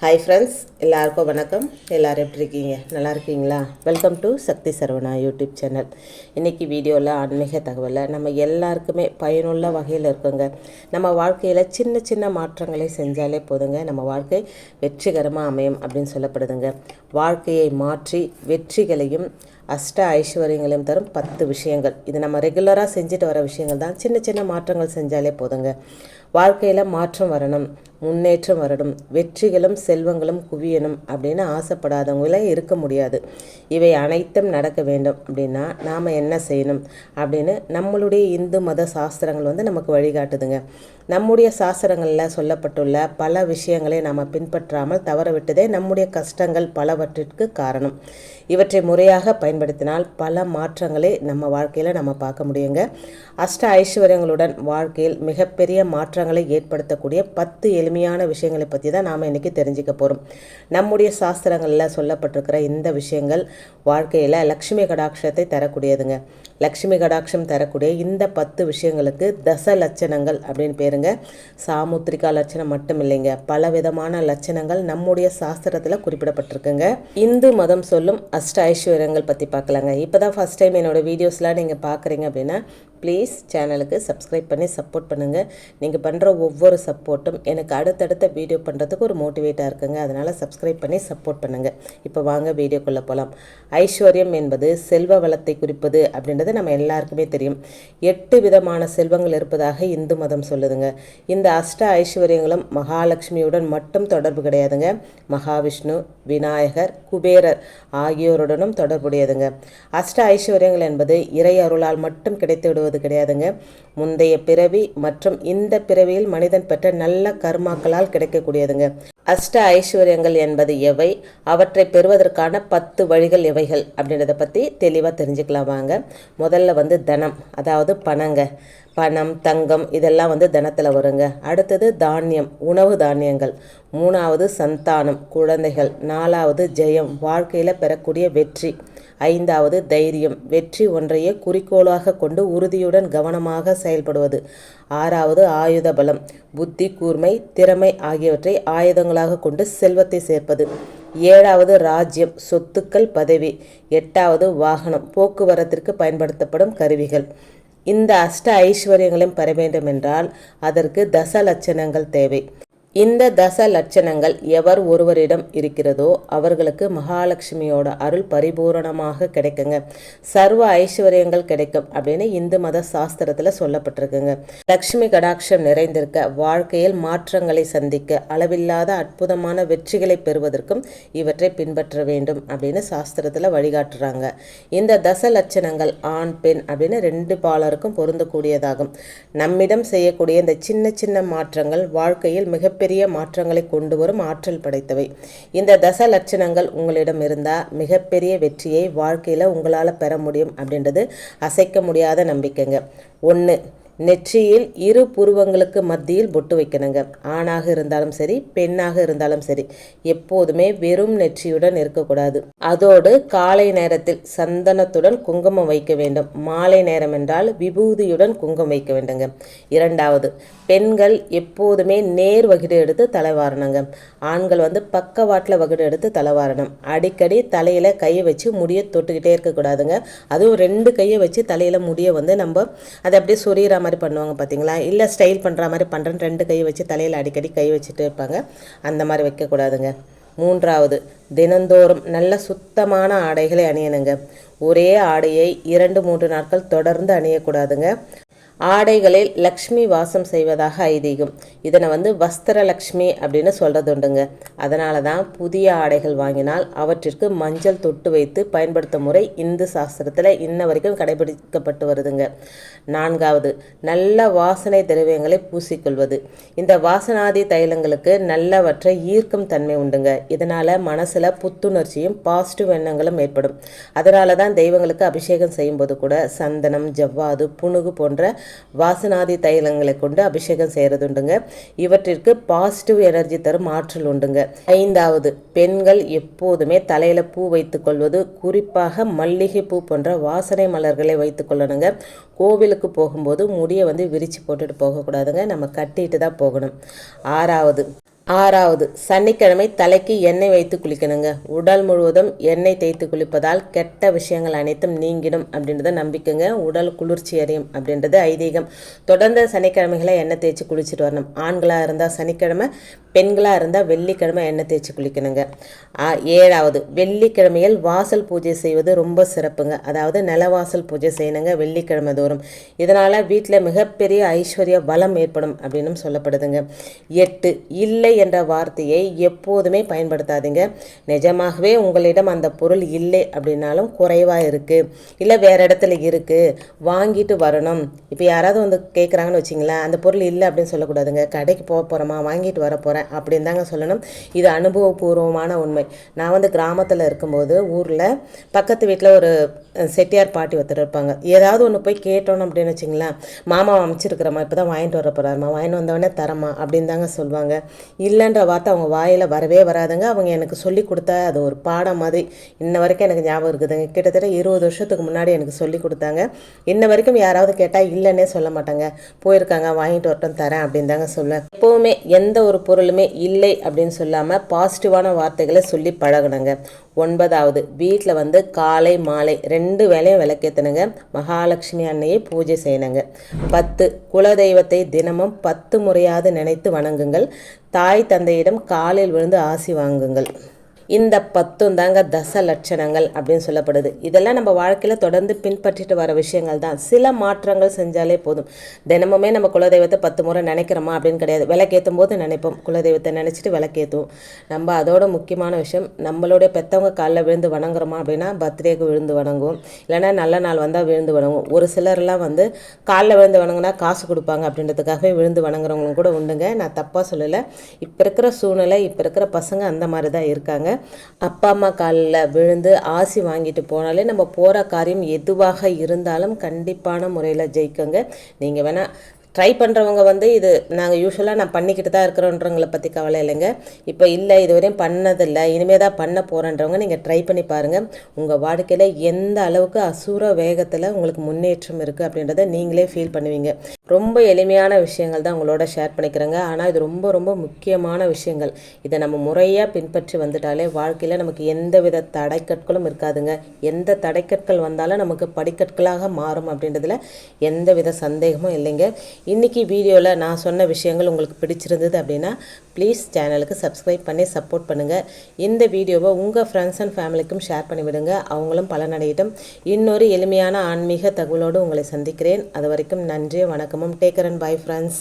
Hi friends எல்லாருக்கும் வணக்கம். எல்லோரும் எப்படி இருக்கீங்க? நல்லா இருக்கீங்களா? Welcome to Shakti Saravana YouTube channel இன்றைக்கி வீடியோவில் ஆன்மீக தகவலை நம்ம எல்லாருக்குமே பயனுள்ள வகையில் இருக்குங்க. நம்ம வாழ்க்கையில் சின்ன சின்ன மாற்றங்களை செஞ்சாலே போதுங்க. நம்ம வாழ்க்கை வெற்றிகரமாக அமையும் அப்படின்னு சொல்லப்படுதுங்க. வாழ்க்கையை மாற்றி வெற்றிகளையும் அஷ்ட ஐஸ்வர்யங்களையும் தரும் பத்து விஷயங்கள். இது நம்ம ரெகுலராக செஞ்சுட்டு வர விஷயங்கள் தான். சின்ன சின்ன மாற்றங்கள் செஞ்சாலே போதுங்க. வாழ்க்கையில் மாற்றம் வரணும் முன்னேற்றம் வரணும் வெற்றிகளும் செல்வங்களும் குவியணும் அப்படின்னு ஆசைப்படாதவங்களே இருக்க முடியாது. இவை அனைத்தும் நடக்க வேண்டும். அப்படின்னா நாம் என்ன செய்யணும்? அப்படின்னு நம்மளுடைய இந்து மத சாஸ்திரங்கள் வந்து நமக்கு வழிகாட்டுதுங்க. நம்முடைய சாஸ்திரங்களில் சொல்லப்பட்டுள்ள பல விஷயங்களை நாம் பின்பற்றாமல் தவற விட்டதே நம்முடைய கஷ்டங்கள் பலவற்றிற்கு காரணம். இவற்றை முறையாக பயன்படுத்தினால் பல மாற்றங்களை நம்ம வாழ்க்கையில் நம்ம பார்க்க முடியுங்க. அஷ்ட ஐஸ்வர்யங்களுடன் வாழ்க்கையில் மிகப்பெரிய மாற்றங்களை ஏற்படுத்தக்கூடிய பத்து எளிமையான விஷயங்களை பற்றி தான் நாம் இன்றைக்கி தெரிஞ்சுக்க போகிறோம் நம்முடைய சாஸ்திரங்களில் சொல்லப்பட்டிருக்கிற இந்த விஷயங்கள் வாழ்க்கையில் லக்ஷ்மி கடாட்சத்தை தரக்கூடியதுங்க. லக்ஷ்மி கடாட்சம் தரக்கூடிய இந்த பத்து விஷயங்களுக்கு தச லட்சணங்கள் அப்படின்னு பேருங்க. சாமுத்திரிகா லட்சணம் மட்டும் இல்லைங்க. பல விதமான லட்சணங்கள் நம்முடைய சாஸ்திரத்தில் குறிப்பிடப்பட்டிருக்குங்க. இந்து மதம் சொல்லும் அஷ்ட ஐஸ்வர்யங்கள் பற்றி பார்க்கலாங்க. இப்போ தான் ஃபஸ்ட் டைம் என்னோடய வீடியோஸ்லாம் நீங்கள் பார்க்குறீங்க அப்படின்னா ப்ளீஸ் சேனலுக்கு சப்ஸ்கிரைப் பண்ணி சப்போர்ட் பண்ணுங்கள் நீங்கள் பண்ணுற ஒவ்வொரு சப்போர்ட்டும் எனக்கு அடுத்தடுத்த வீடியோ பண்ணுறதுக்கு ஒரு மோட்டிவேட்டாக இருக்குங்க. அதனால் சப்ஸ்கிரைப் பண்ணி சப்போர்ட் பண்ணுங்கள் இப்போ வாங்க வீடியோக்குள்ளே போகலாம் ஐஸ்வர்யம் என்பது செல்வ வளத்தை குறிப்பது அப்படின்றது நம்ம எல்லாருக்குமே தெரியும். எட்டு விதமான செல்வங்கள் இருப்பதாக இந்து மதம் சொல்லுதுங்க. இந்த அஷ்ட ஐஸ்வர்யங்களும் மகாலட்சுமியுடன் மட்டும் தொடர்பு கிடையாதுங்க. மகாவிஷ்ணு விநாயகர் குபேரர் ஆகியோருடனும் தொடர்புடையதுங்க. அஷ்ட ஐஸ்வர்யங்கள் என்பது இறை அருளால் மட்டும் கிடைத்து விடுவது கிடையாதுங்க. முந்தைய பிறவி மற்றும் இந்த பிறவியில் மனிதன் பெற்ற நல்ல கர்மாக்களால் கிடைக்கக்கூடியதுங்க. அஷ்ட ஐஸ்வர்யங்கள் என்பது எவை? அவற்றை பெறுவதற்கான பத்து வழிகள் எவைகள்? அப்படின்றத பற்றி தெளிவாக தெரிஞ்சுக்கலாம் வாங்க. முதல்ல வந்து தனம் அதாவது பணங்க. பணம் தங்கம் இதெல்லாம் வந்து தனத்தில் வருங்க. அடுத்தது தானியம் உணவு தானியங்கள். மூணாவது சந்தானம் குழந்தைகள். நாலாவது ஜெயம் வாழ்க்கையில் பெறக்கூடிய வெற்றி. ஐந்தாவது தைரியம். வெற்றி ஒன்றையே குறிக்கோளாக கொண்டு உறுதியுடன் கவனமாக செயல்படுவது. ஆறாவது ஆயுத பலம். புத்தி கூர்மை திறமை ஆகியவற்றை ஆயுதங்களாக கொண்டு செல்வத்தை சேர்ப்பது. ஏழாவது ராஜ்யம். சொத்துக்கள் பதவி. எட்டாவது வாகனம். போக்குவரத்திற்கு பயன்படுத்தப்படும் கருவிகள். இந்த அஷ்ட ஐஸ்வர்யங்களையும் பெற வேண்டும் என்றால் அதற்கு தச லட்சணங்கள் தேவை. இந்த தச லட்சணங்கள் எவர் ஒருவரிடம் இருக்கிறதோ அவர்களுக்கு மகாலட்சுமியோட அருள் பரிபூரணமாக கிடைக்குங்க. சர்வ ஐஸ்வர்யங்கள் கிடைக்கும் அப்படின்னு இந்து மத சாஸ்திரத்தில் சொல்லப்பட்டிருக்குங்க. லக்ஷ்மி கடாட்சம் நிறைந்திருக்க வாழ்க்கையில் மாற்றங்களை சந்திக்க அளவில்லாத அற்புதமான வெற்றிகளை பெறுவதற்கும் இவற்றை பின்பற்ற வேண்டும் அப்படின்னு சாஸ்திரத்தில் வழிகாட்டுறாங்க. இந்த தச லட்சணங்கள் ஆண் பெண் அப்படின்னு ரெண்டு பாலருக்கும் பொருந்தக்கூடியதாகும். நம்மிடம் செய்யக்கூடிய இந்த சின்ன சின்ன மாற்றங்கள் வாழ்க்கையில் மிகப்பெரிய மிகப்பெரிய மாற்றங்களை கொண்டு வரும் ஆற்றல் படைத்தவை. இந்த தச லட்சணங்கள் உங்களிடம் இருந்தால் மிகப்பெரிய வெற்றியை வாழ்க்கையில் உங்களால் பெற முடியும் அப்படின்றது அசைக்க முடியாத நம்பிக்கைங்க. ஒன்று நெற்றியில் இரு புருவங்களுக்கு மத்தியில் பொட்டு வைக்கணுங்க. ஆணாக இருந்தாலும் சரி பெண்ணாக இருந்தாலும் சரி எப்போதுமே வெறும் நெற்றியுடன் இருக்கக்கூடாது அதோடு காலை நேரத்தில் சந்தனத்துடன் குங்குமம் வைக்க வேண்டும். மாலை நேரம் என்றால் விபூதியுடன் குங்குமம் வைக்க வேண்டுங்க. இரண்டாவது பெண்கள் எப்போதுமே நேர் வகிடு எடுத்து தலைவாரணுங்க. ஆண்கள் வந்து பக்கவாட்டில் வகிடு எடுத்து தலைவாரணும். அடிக்கடி தலையில் கையை வச்சு முடியை தொட்டுக்கிட்டே இருக்கக்கூடாதுங்க. அதுவும் ரெண்டு கையை வச்சு தலையில் முடியை வந்து நம்ம அதை அப்படியே சொரியிற மாதிரி பண்ணுவாங்க பார்த்தீங்களா இல்லை ஸ்டைல் பண்ணுற மாதிரி பண்ணுறேன்னு ரெண்டு கை வச்சு தலையில் அடிக்கடி கை வச்சுட்டு இருப்பாங்க. அந்த மாதிரி வைக்கக்கூடாதுங்க. மூன்றாவது தினந்தோறும் நல்ல சுத்தமான ஆடைகளை அணியணுங்க. ஒரே ஆடையை இரண்டு மூன்று நாட்கள் தொடர்ந்து அணியக்கூடாதுங்க. ஆடைகளில் லக்ஷ்மி வாசம் செய்வதாக ஐதீகம். இதனை வந்து வஸ்திரலக்ஷ்மி அப்படின்னு சொல்கிறது உண்டுங்க. அதனால தான் புதிய ஆடைகள் வாங்கினால் அவற்றிற்கு மஞ்சள் தொட்டு வைத்து பயன்படுத்தும் முறை இந்து சாஸ்திரத்தில் இன்ன வரைக்கும் கடைபிடிக்கப்பட்டு வருதுங்க. நான்காவது நல்ல வாசனை திரவியங்களை பூசிக்கொள்வது. இந்த வாசனாதி தைலங்களுக்கு நல்லவற்றை ஈர்க்கும் தன்மை உண்டுங்க. இதனால் மனசில் புத்துணர்ச்சியும் பாசிட்டிவ் எண்ணங்களும் ஏற்படும். அதனால தான் தெய்வங்களுக்கு அபிஷேகம் செய்யும்போது கூட சந்தனம் ஜவ்வாது புணுகு போன்ற வாசனாதி தைலங்களை கொண்டு அபிஷேகம் செய்கிறதுண்டுங்க இவற்றிற்கு பாசிட்டிவ் எனர்ஜி தரும் ஆற்றல் உண்டுங்க. ஐந்தாவது பெண்கள் எப்போதுமே தலையில் பூ வைத்துக்கொள்வது குறிப்பாக மல்லிகை பூ போன்ற வாசனை மலர்களை வைத்துக்கொள்ளணுங்க கோவிலுக்கு போகும்போது முடியை வந்து விரித்து போட்டுட்டு போகக்கூடாதுங்க. நம்ம கட்டிட்டு தான் போகணும். ஆறாவது ஆறாவது சனிக்கிழமை தலைக்கு எண்ணெய் வைத்து குளிக்கணுங்க. உடல் முழுவதும் எண்ணெய் தேய்த்து குளிப்பதால் கெட்ட விஷயங்கள் அனைத்தும் நீங்கிடும் அப்படின்றத நம்பிக்கைங்க. உடல் குளிர்ச்சி அடையும் அப்படின்றது ஐதீகம். தொடர்ந்து சனிக்கிழமைகளை எண்ணெய் தேய்ச்சி குளிச்சுட்டு வரணும். ஆண்களாக இருந்தால் சனிக்கிழமை பெண்களாக இருந்தால் வெள்ளிக்கிழமை எண்ணெய் தேய்ச்சி குளிக்கணுங்க. ஏழாவது வெள்ளிக்கிழமையில் வாசல் பூஜை செய்வது ரொம்ப சிறப்புங்க. அதாவது நிலவாசல் பூஜை செய்யணுங்க வெள்ளிக்கிழமை தோறும். இதனால் வீட்டில் மிகப்பெரிய ஐஸ்வர்ய பலம் ஏற்படும் அப்படின்னும் சொல்லப்படுதுங்க. எட்டு இல்லை என்ற வார்த்தையை எப்போதுமே பயன்படுத்தாதீங்க. நிஜமாகவே உங்களிடம் அந்த பொருள் இல்லை அப்படின்னாலும் குறைவாக இருக்குது இல்லை வேறு இடத்துல இருக்குது வாங்கிட்டு வரணும். இப்போ யாராவது வந்து கேட்குறாங்கன்னு வச்சிங்களேன் அந்த பொருள் இல்லை அப்படின்னு சொல்லக்கூடாதுங்க. கடைக்கு போக போகிறோமா வாங்கிட்டு வர போகிறேன் அப்படின்னு தாங்க சொல்லணும். இது அனுபவபூர்வமான உண்மை. நான் வந்து கிராமத்தில் இருக்கும்போது ஊரில் பக்கத்து வீட்டில் ஒரு செட்டியார் பாட்டி ஒருத்தர் இருப்பாங்க. ஏதாவது ஒன்று போய் கேட்டோம் அப்படின்னு வச்சிங்களேன் மாமா அமைச்சிருக்கிறம்மா இப்போ தான் வாங்கிட்டு வர போகிறாருமா வாங்கிட்டு வந்தவொடனே தரமா அப்படின்னு தாங்க சொல்லுவாங்க இல்லைன்ற வார்த்தை அவங்க வாயில் வரவே வராதுங்க. அவங்க எனக்கு சொல்லி கொடுத்தா அது ஒரு பாடம் மாதிரி. இன்ன வரைக்கும் எனக்கு ஞாபகம் இருக்குதுங்க. கிட்டத்தட்ட இருபது வருஷத்துக்கு முன்னாடி எனக்கு சொல்லி கொடுத்தாங்க. இன்ன வரைக்கும் யாராவது கேட்டால் இல்லைன்னே சொல்ல மாட்டாங்க. போயிருக்காங்க வாங்கிட்டு வரட்டும் தரேன் அப்படின்னு தாங்க சொல்லுவேன். எப்போவுமே எந்த ஒரு பொருளுமே இல்லை அப்படின்னு சொல்லாமல் பாசிட்டிவான வார்த்தைகளை சொல்லி பழகணுங்க ஒன்பதாவது வீட்டில் வந்து காலை மாலை ரெண்டு வேலையும் விளக்கேற்றணுங்க மகாலட்சுமி அன்னையை பூஜை செய்யணுங்க. பத்து குலதெய்வத்தை தினமும் பத்து முறையாவது நினைத்து வணங்குங்கள். தாய் தந்தையிடம் காலில் விழுந்து ஆசி வாங்குங்கள். இந்த பத்தும் தாங்க தச லட்சணங்கள் அப்படின்னு சொல்லப்படுது. இதெல்லாம் நம்ம வாழ்க்கையில் தொடர்ந்து பின்பற்றிட்டு வர விஷயங்கள் தான். சில மாற்றங்கள் செஞ்சாலே போதும். தினமுமே நம்ம குலதெய்வத்தை பத்து முறை நினைக்கிறோமா அப்படின்னு கிடையாது. விளக்கேற்றும் போது நினைப்போம். குலதெய்வத்தை நினச்சிட்டு விளக்கேற்றுவோம் நம்ம அதோட முக்கியமான விஷயம் நம்மளுடைய பெற்றவங்க காலில் விழுந்து வணங்குறோமா அப்படின்னா பர்த்டேக்கு விழுந்து வணங்குவோம். இல்லைன்னா நல்ல நாள் வந்தால் விழுந்து வணங்குவோம். ஒரு சிலர்லாம் வந்து காலில் விழுந்து வணங்கினா காசு கொடுப்பாங்க அப்படின்றதுக்காகவே விழுந்து வணங்குறவங்களும் கூட உண்டுங்க. நான் தப்பாக சொல்லலை. இப்போ இருக்கிற சூழ்நிலை இப்போ இருக்கிற பசங்க அந்த மாதிரி தான் இருக்காங்க. அப்பா அம்மா காலில் விழுந்து ஆசி வாங்கிட்டு போனாலே நம்ம போகிற காரியம் எதுவாக இருந்தாலும் கண்டிப்பான முறையில் ஜெயிக்கங்க. நீங்கள் வேணால் ட்ரை பண்ணுறவங்க வந்து இது நாங்கள் யூஸ்வலாக நான் பண்ணிக்கிட்டு தான் இருக்கிறோன்றவங்களை பற்றி கவலை இல்லைங்க. இப்போ இல்லை இதுவரையும் பண்ணதில்லை. இனிமேல் தான் பண்ண போகிறேன்றவங்க நீங்கள் ட்ரை பண்ணி பாருங்கள் உங்கள் வாழ்க்கையில் எந்த அளவுக்கு அசுர வேகத்தில் உங்களுக்கு முன்னேற்றம் இருக்குது அப்படின்றத நீங்களே ஃபீல் பண்ணுவீங்க. ரொம்ப எளிமையான விஷயங்கள் தான் உங்களோட ஷேர் பண்ணிக்கிறேங்க. ஆனால் இது ரொம்ப ரொம்ப முக்கியமான விஷயங்கள். இதை நம்ம முறையாக பின்பற்றி வந்துட்டாலே வாழ்க்கையில் நமக்கு எந்த வித தடைக்கற்களும் இருக்காதுங்க. எந்த தடைக்கற்கள் வந்தாலும் நமக்கு படிக்கற்களாக மாறும் அப்படின்றதுல எந்த வித சந்தேகமும் இல்லைங்க. இன்றைக்கி வீடியோவில் நான் சொன்ன விஷயங்கள் உங்களுக்கு பிடிச்சிருந்தது அப்படின்னா ப்ளீஸ் சேனலுக்கு சப்ஸ்கிரைப் பண்ணி சப்போர்ட் பண்ணுங்கள் இந்த வீடியோவை உங்கள் ஃப்ரெண்ட்ஸ் அண்ட் ஃபேமிலிக்கும் ஷேர் பண்ணிவிடுங்க அவங்களும் பலனடையட்டும். இன்னொரு எளிமையான ஆன்மீக தகவலோடு உங்களை சந்திக்கிறேன். அது வரைக்கும் நன்றி வணக்கமும். Taker and bye friends